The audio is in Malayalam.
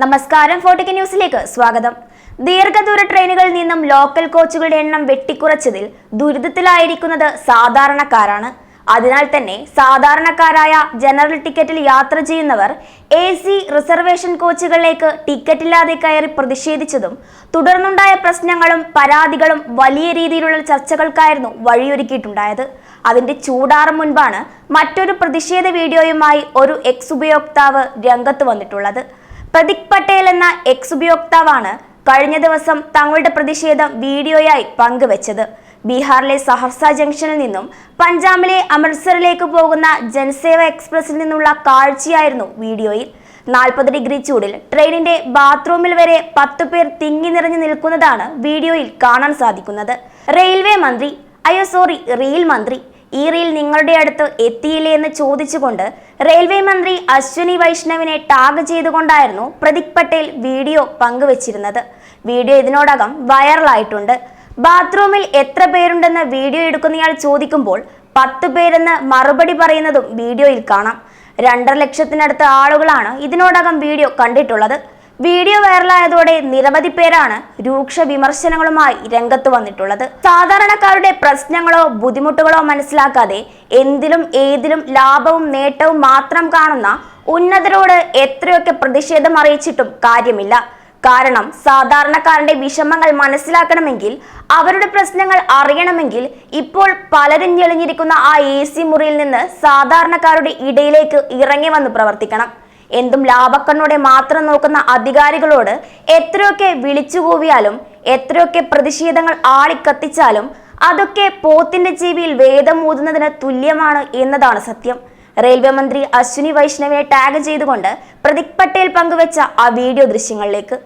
നമസ്കാരം ഫോർട്ടിക്ക ന്യൂസിലേക്ക് സ്വാഗതം. ദീർഘദൂര ട്രെയിനുകളിൽ നിന്നും ലോക്കൽ കോച്ചുകളുടെ എണ്ണം വെട്ടിക്കുറച്ചതിൽ ദുരിതത്തിലായിരിക്കുന്നത് സാധാരണക്കാരാണ്. അതിനാൽ തന്നെ സാധാരണക്കാരായ ജനറൽ ടിക്കറ്റിൽ യാത്ര ചെയ്യുന്നവർ എ സി റിസർവേഷൻ കോച്ചുകളിലേക്ക് ടിക്കറ്റില്ലാതെ കയറി പ്രതിഷേധിച്ചതും തുടർന്നുണ്ടായ പ്രശ്നങ്ങളും പരാതികളും വലിയ രീതിയിലുള്ള ചർച്ചകൾക്കായിരുന്നു വഴിയൊരുക്കിയിട്ടുണ്ടായത്. അതിന്റെ ചൂടാറും മുൻപാണ് മറ്റൊരു പ്രതിഷേധ വീഡിയോയുമായി ഒരു എക്സ് ഉപയോക്താവ് രംഗത്ത് വന്നിട്ടുള്ളത്. പ്രദിക് പട്ടേൽ എന്ന എക്സ് ഉപയോക്താവാണ് കഴിഞ്ഞ ദിവസം തങ്ങളുടെ പ്രതിഷേധം വീഡിയോയായി പങ്കുവച്ചത്. ബീഹാറിലെ സഹർസ ജംഗ്ഷനിൽ നിന്നും പഞ്ചാബിലെ അമൃത്സറിലേക്ക് പോകുന്ന ജനസേവ എക്സ്പ്രസിൽ നിന്നുള്ള കാഴ്ചയായിരുന്നു വീഡിയോയിൽ. നാൽപ്പത് ഡിഗ്രി ചൂടിൽ ട്രെയിനിന്റെ ബാത്റൂമിൽ വരെ പത്തു പേർ തിങ്ങി നിറഞ്ഞു നിൽക്കുന്നതാണ് വീഡിയോയിൽ കാണാൻ സാധിക്കുന്നത്. റെയിൽവേ മന്ത്രി അയ്യോ സോറി റെയിൽ മന്ത്രി ഈ റീൽ നിങ്ങളുടെ അടുത്ത് എത്തിയില്ലേ എന്ന് ചോദിച്ചുകൊണ്ട് റെയിൽവേ മന്ത്രി അശ്വിനി വൈഷ്ണവിനെ ടാഗ് ചെയ്തുകൊണ്ടായിരുന്നു പ്രതീക് പട്ടേൽ വീഡിയോ പങ്കുവച്ചിരുന്നത്. വീഡിയോ ഇതിനോടകം വൈറലായിട്ടുണ്ട്. ബാത്റൂമിൽ എത്ര പേരുണ്ടെന്ന് വീഡിയോ എടുക്കുന്നയാൾ ചോദിക്കുമ്പോൾ പത്ത് പേരെന്ന് മറുപടി പറയുന്നതും വീഡിയോയിൽ കാണാം. രണ്ടര ലക്ഷത്തിനടുത്ത് ആളുകളാണ് ഇതിനോടകം വീഡിയോ കണ്ടിട്ടുള്ളത്. വീഡിയോ വൈറലായതോടെ നിരവധി പേരാണ് രൂക്ഷ വിമർശനങ്ങളുമായി രംഗത്ത് വന്നിട്ടുള്ളത്. സാധാരണക്കാരുടെ പ്രശ്നങ്ങളോ ബുദ്ധിമുട്ടുകളോ മനസ്സിലാക്കാതെ എന്തിലും ഏതിലും ലാഭവും നേട്ടവും മാത്രം കാണുന്ന ഉന്നതരോട് എത്രയൊക്കെ പ്രതിഷേധം അറിയിച്ചിട്ടും കാര്യമില്ല. കാരണം സാധാരണക്കാരന്റെ വിഷമങ്ങൾ മനസ്സിലാക്കണമെങ്കിൽ അവരുടെ പ്രശ്നങ്ങൾ അറിയണമെങ്കിൽ ഇപ്പോൾ പലരും ഞെളിഞ്ഞിരിക്കുന്ന ആ എ മുറിയിൽ നിന്ന് സാധാരണക്കാരുടെ ഇടയിലേക്ക് ഇറങ്ങി വന്ന് പ്രവർത്തിക്കണം. എന്തും ലാഭക്കണ്ണോടെ മാത്രം നോക്കുന്ന അധികാരികളോട് എത്രയൊക്കെ വിളിച്ചുകൂവിയാലും എത്രയൊക്കെ പ്രതിഷേധങ്ങൾ ആളിക്കത്തിച്ചാലും അതൊക്കെ പോത്തിന്റെ ജീവിയിൽ വേദം ഊതുന്നതിന് തുല്യമാണ് എന്നതാണ് സത്യം. റെയിൽവേ മന്ത്രി അശ്വിനി വൈഷ്ണവിനെ ടാഗ് ചെയ്തുകൊണ്ട് പ്രതീക് പട്ടേൽ പങ്കുവച്ച ആ വീഡിയോ ദൃശ്യങ്ങളിലേക്ക്.